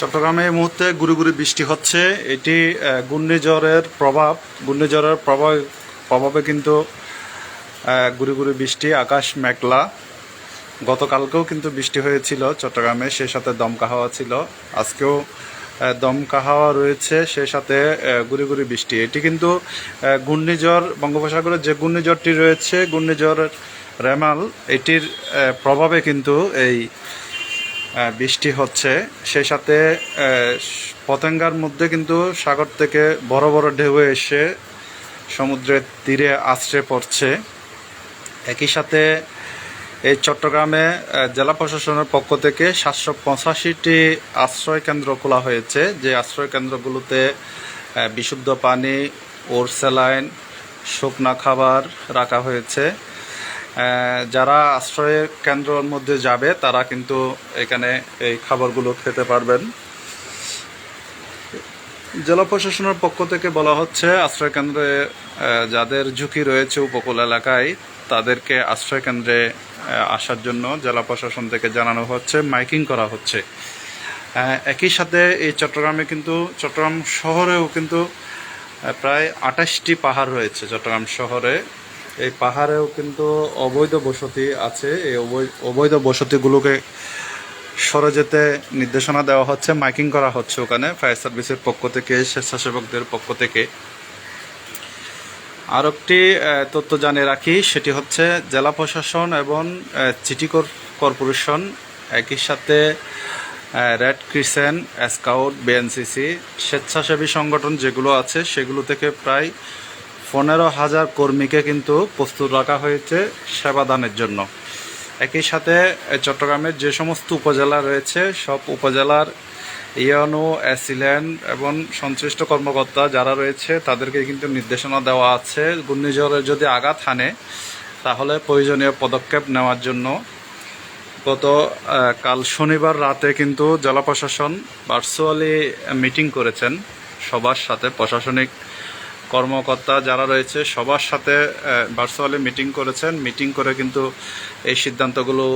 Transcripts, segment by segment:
চট্টগ্রামে এই মুহূর্তে গুড়ি গুড়ি বৃষ্টি হচ্ছে। এটি ঘূর্ণিঝড়ের প্রভাব ঘূর্ণিঝড়ের প্রভাব প্রভাবে কিন্তু গুড়ি গুড়ি বৃষ্টি, আকাশ মেঘলা। গতকালকেও কিন্তু বৃষ্টি হয়েছিল চট্টগ্রামে, সেই সাথে দমকা হাওয়া ছিল। আজকেও দমকা হাওয়া রয়েছে, সেই সাথে গুড়ি গুড়ি বৃষ্টি। এটি কিন্তু ঘূর্ণিঝড়, বঙ্গোপসাগরের যে ঘূর্ণিঝড়টি রয়েছে ঘূর্ণিঝড় রেমাল, এটির প্রভাবে কিন্তু এই বৃষ্টি হচ্ছে। সেই সাথে পতেঙ্গার মধ্যে কিন্তু সাগর থেকে বড় বড় ঢেউ এসে সমুদ্রের তীরে আশ্রে পড়ছে। একই সাথে, এই চট্টগ্রামে জেলা প্রশাসনের পক্ষ থেকে সাতশো পঁচাশিটি আশ্রয় কেন্দ্র খোলা হয়েছে। যে আশ্রয় কেন্দ্রগুলোতে বিশুদ্ধ পানি ওর স্যালাইন শুকনা খাবার রাখা হয়েছে। যারা আশ্রয় কেন্দ্রের মধ্যে যাবে, তারা কিন্তু এখানে এই খাবারগুলো খেতে পারবেন। জেলা প্রশাসনের পক্ষ থেকে বলা হচ্ছে, আশ্রয় কেন্দ্রে যাদের ঝুঁকি রয়েছে উপকূল এলাকায়, তাদেরকে আশ্রয় কেন্দ্রে আসার জন্য জেলা প্রশাসন থেকে জানানো হচ্ছে, মাইকিং করা হচ্ছে। একই সাথে এই চট্টগ্রামে কিন্তু, চট্টগ্রাম শহরেও কিন্তু প্রায় আঠাশটি পাহাড় রয়েছে। চট্টগ্রাম শহরে এই পাহাড়েও কিন্তু অবৈধ বসতি আছে। এই অবৈ- অবৈধ বসতিগুলোকে সরে যেতে নির্দেশনা দেওয়া হচ্ছে, মাইকিং করা হচ্ছে ওখানে ফায়ার সার্ভিসের পক্ষ থেকে, স্বেচ্ছাসেবকদের পক্ষ থেকে। আর একটি তথ্য জানিয়ে রাখি, সেটি হচ্ছে জেলা প্রশাসন এবং সিটি কর- কর্পোরেশন একই সাথে রেড ক্রিসেন, স্কাউট, বিএনসিসি, স্বেচ্ছাসেবী সংগঠন যেগুলো আছে, সেগুলো থেকে প্রায় পনেরো হাজার কর্মীকে কিন্তু প্রস্তুত রাখা হয়েছে সেবাদানের জন্য। একই সাথে চট্টগ্রামের যে সমস্ত উপজেলা রয়েছে, সব উপজেলার ইয়নো অ্যাসিল্যান্ড এবং সংশ্লিষ্ট কর্মকর্তা যারা রয়েছে তাদেরকে কিন্তু নির্দেশনা দেওয়া আছে। ঘূর্ণিঝড়ের যদি আঘাত হানে, তাহলে প্রয়োজনীয় পদক্ষেপ নেওয়ার জন্য গত কাল শনিবার রাতে কিন্তু জেলা প্রশাসন ভার্চুয়ালি মিটিং করেছেন। সবার সাথে প্রশাসনিক কর্মকর্তা যারা রয়েছে, সবার সাথে ভার্চুয়ালি মিটিং করেছেন। মিটিং করে কিন্তু এই সিদ্ধান্তগুলো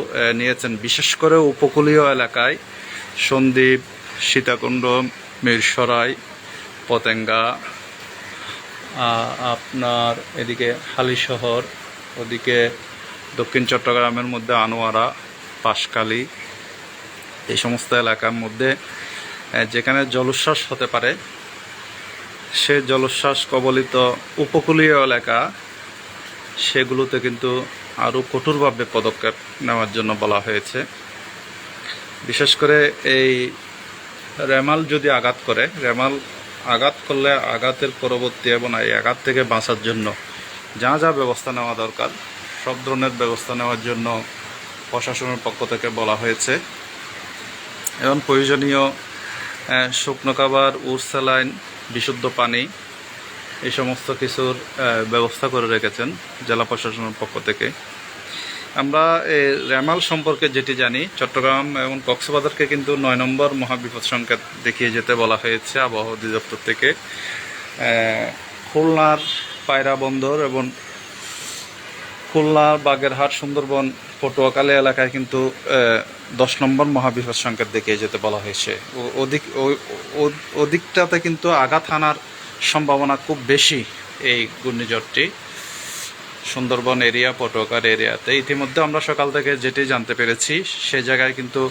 নিয়েছেন। বিশেষ করে উপকূলীয় এলাকায় সন্দ্বীপ সীতাকুণ্ড, মিরসরাই, পতেঙ্গা আপনার এদিকে হালিশহর ওদিকে দক্ষিণ চট্টগ্রামের মধ্যে আনোয়ারা, পাশকালী, এই সমস্ত এলাকার মধ্যে যেখানে জলোচ্ছ্বাস হতে পারে সে জলোচ্ছ্বাস কবলিত উপকূলীয় এলাকা, সেগুলোতে কিন্তু আরও কঠোরভাবে পদক্ষেপ নেওয়ার জন্য বলা হয়েছে। বিশেষ করে এই রেমাল যদি আঘাত করে, রেমাল আঘাত করলে আঘাতের পরবর্তী এবং এই আঘাত থেকে বাঁচার জন্য যা যা ব্যবস্থা নেওয়া দরকার, সব ধরনের ব্যবস্থা নেওয়ার জন্য প্রশাসনের পক্ষ থেকে বলা হয়েছে। এবং প্রয়োজনীয় শুকনো খাবার উর্সালাইন বিশুদ্ধ পানি এই সমস্ত কিছুর ব্যবস্থা করে রেখেছেন জেলা প্রশাসনের পক্ষ থেকে। আমরা এই রেমাল সম্পর্কে যেটি জানি, চট্টগ্রাম এবং কক্সবাজারকে কিন্তু নয় নম্বর মহাবিপদ সংকেত দেখিয়ে যেতে বলা হয়েছে আবহাওয়া অধিদপ্তর থেকে। খুলনার পায়রা বন্দর এবং খুলনা বাগেরহাট, সুন্দরবন, পটুয়াখালী এলাকায় কিন্তু দশ নম্বর মহাবিপদ সংকেত দেখিয়ে যেতে বলা হয়েছে। ও- ওদিকটাতে কিন্তু আঘাত হানার সম্ভাবনা খুব বেশি এই ঘূর্ণিঝড়টি। সুন্দরবন এরিয়া, পটুয়াখালী এরিয়াতে। ইতিমধ্যে আমরা সকাল থেকে যেটি জানতে পেরেছি, সে জায়গায় কিন্তু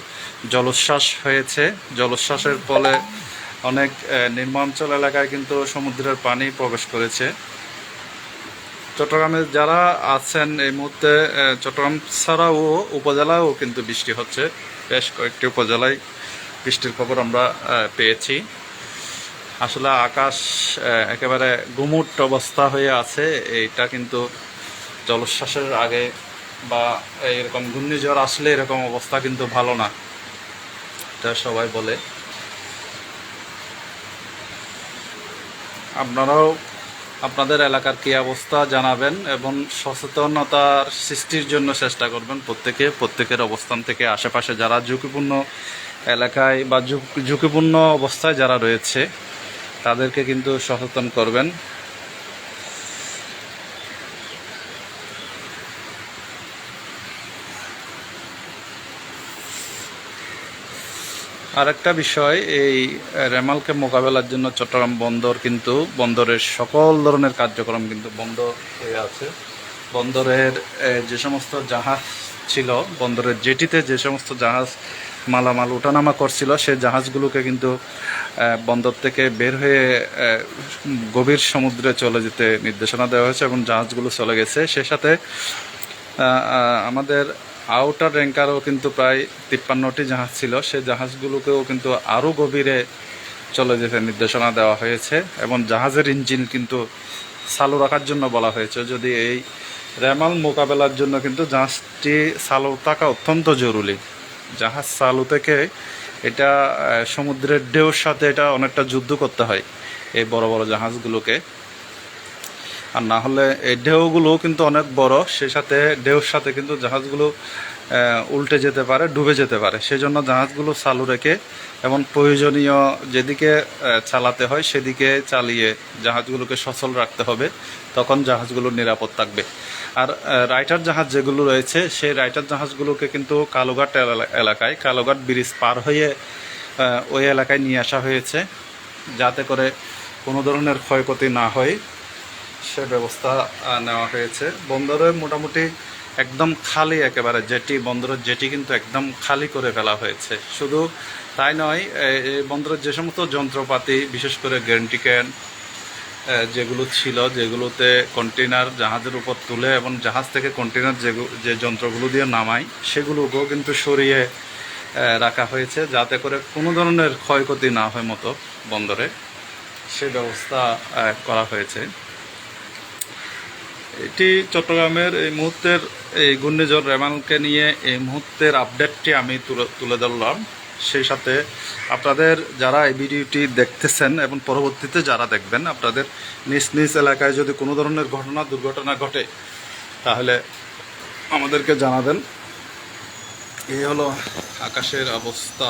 জলোচ্ছ্বাস হয়েছে। জলোচ্ছ্বাসের ফলে অনেক নিম্নাঞ্চল এলাকায় কিন্তু সমুদ্রের পানি প্রবেশ করেছে। চট্টগ্রামে যারা আছেন এই মুহূর্তে চট্টগ্রাম ছাড়াও উপজেলায়ও কিন্তু বৃষ্টি হচ্ছে। বেশ কয়েকটি উপজেলায় বৃষ্টির খবর আমরা পেয়েছি। আসলে আকাশ একেবারে গুমুট অবস্থা হয়ে আছে। এইটা কিন্তু জলোচ্ছ্বাসের আগে বা এরকম ঘূর্ণিঝড় আসলে এরকম অবস্থা কিন্তু ভালো না। এটা সবাই বলে। আপনারাও আপনাদের এলাকার কী অবস্থা জানাবেন এবং সচেতনতার সৃষ্টির জন্য চেষ্টা করবেন প্রত্যেকে, প্রত্যেকের অবস্থান থেকে আশেপাশে যারা ঝুঁকিপূর্ণ এলাকায় বা ঝুঁক- ঝুঁকিপূর্ণ অবস্থায় যারা রয়েছে, তাদেরকে কিন্তু সচেতন করবেন। আরেকটা বিষয়, এই রেমালকে মোকাবেলার জন্য চট্টগ্রাম বন্দর কিন্তু, বন্দরের সকল ধরনের কার্যক্রম কিন্তু বন্ধ হয়ে আছে। বন্দরের যে সমস্ত জাহাজ ছিল, বন্দরের জেটিতে যে সমস্ত জাহাজ মালামাল ওঠানামা করছিল। সে জাহাজগুলোকে কিন্তু বন্দর থেকে বের হয়ে গভীর সমুদ্রে চলে যেতে নির্দেশনা দেওয়া হয়েছে এবং জাহাজগুলো চলে গেছে। সে সাথে আমাদের আউটার র্যাঙ্কারও কিন্তু প্রায় তিপ্পান্নটি জাহাজ ছিল। সে জাহাজগুলোকেও কিন্তু আরও গভীরে চলে যেতে নির্দেশনা দেওয়া হয়েছে এবং জাহাজের ইঞ্জিন কিন্তু চালু রাখার জন্য বলা হয়েছে। যদি এই রেমাল মোকাবেলার জন্য কিন্তু জাহাজটি চালু থাকা অত্যন্ত জরুরি। জাহাজ চালু থেকে এটা সমুদ্রের ঢেউর সাথে এটা অনেকটা যুদ্ধ করতে হয় এই বড় বড় জাহাজগুলোকে। আর না হলে এই ঢেউগুলো কিন্তু অনেক বড় সে সাথে ঢেউর সাথে কিন্তু জাহাজগুলো উল্টে যেতে পারে, ডুবে যেতে পারে। সেই জন্য জাহাজগুলো চালু রেখে এবং প্রয়োজনীয় যেদিকে চালাতে হয় সেদিকে চালিয়ে জাহাজগুলোকে সচল রাখতে হবে। তখন জাহাজগুলো নিরাপদ থাকবে। আর রাইটার জাহাজ যেগুলো রয়েছে, সেই রাইটার জাহাজগুলোকে কিন্তু কালোঘাট এলাকায়, কালোঘাট ব্রিজ পার হয়ে ওই এলাকায় নিয়ে আসা হয়েছে। যাতে করে কোনো ধরনের ক্ষয়ক্ষতি না হয়, সে ব্যবস্থা নেওয়া হয়েছে। বন্দরে মোটামুটি একদম খালি একেবারে জেটি, বন্দরের জেটি কিন্তু একদম খালি করে ফেলা হয়েছে। শুধু তাই নয় এই বন্দরের যে সমস্ত যন্ত্রপাতি, বিশেষ করে গ্যারেন্টি ক্যান যেগুলো ছিল, যেগুলোতে কন্টেনার জাহাজের উপর তুলে এবং জাহাজ থেকে কন্টেনার যেগু- যে যন্ত্রগুলো দিয়ে নামাই সেগুলোকেও কিন্তু সরিয়ে রাখা হয়েছে, যাতে করে কোনো ধরনের ক্ষয়ক্ষতি না হয় মতো বন্দরে। সে ব্যবস্থা করা হয়েছে। এটি চট্টগ্রামের এই মুহূর্তের এই ঘূর্ণিঝড় রেমালকে নিয়ে এই মুহূর্তের আপডেটটি আমি তুলে তুলে ধরলাম। সেই সাথে আপনাদের যারা এই ভিডিওটি দেখতেছেন এবং পরবর্তীতে যারা দেখবেন, আপনাদের নিজ নিজ এলাকায় যদি কোনো ধরনের ঘটনা, দুর্ঘটনা ঘটে, তাহলে আমাদেরকে জানাবেন। এই হলো আকাশের অবস্থা।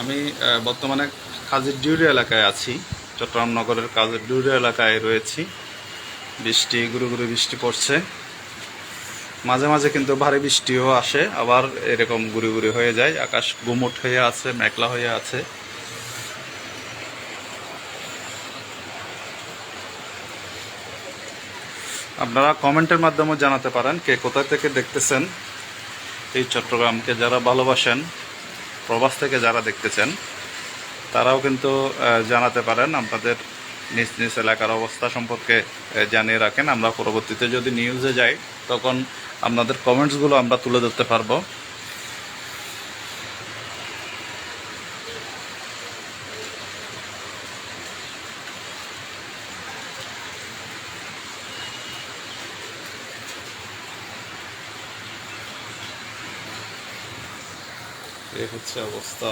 আমি বর্তমানে কাজের ডিউরি এলাকায় আছি। চট্টগ্রাম নগরের কাজের ডিউরি এলাকায় রয়েছি। বৃষ্টি গুরু গুরু বৃষ্টি পড়ছে। মাঝে মাঝে কিন্তু ভারী বৃষ্টিও আসে, আবার এরকম গুড়ি গুড়ি হয়ে যায়, আকাশ গুমট হয়ে আছে, মেঘলা হয়ে আছে। আপনারা কমেন্টের মাধ্যমে জানাতে পারেন কে কোথা থেকে দেখতেছেন এই চট্টগ্রামকে যারা ভালোবাসেন, প্রবাস থেকে যারা দেখতেছেন, তারাও কিন্তু জানাতে পারেন আপনাদের নিজ নিজ এলাকার অবস্থা সম্পর্কে জানিয়ে রাখেন। আমরা পরবর্তীতে যদি নিউজে যাই, তখন আপনাদের কমেন্টসগুলো আমরা তুলে ধরতে পারব। এই হচ্ছে অবস্থা।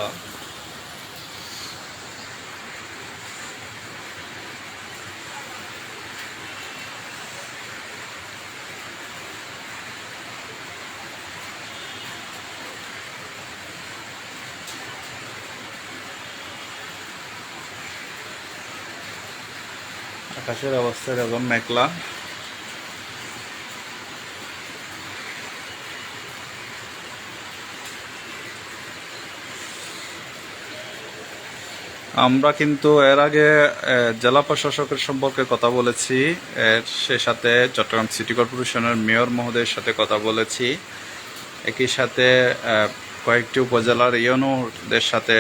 আকাশের অবস্থা এরকম মেঘলা। আমরা কিন্তু এর আগে জেলা প্রশাসকের সম্পর্কে কথা বলেছি সে সাথে চট্টগ্রাম সিটি কর্পোরেশনের মেয়র মহোদয়ের সাথে কথা বলেছি। একই সাথে কয়েকটি উপজেলার ইউনোদের সাথে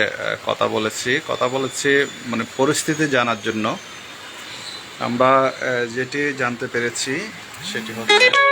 কথা বলেছি। কথা বলেছি মানে পরিস্থিতি জানার জন্য। আমরা যেটি জানতে পেরেছি সেটি হচ্ছে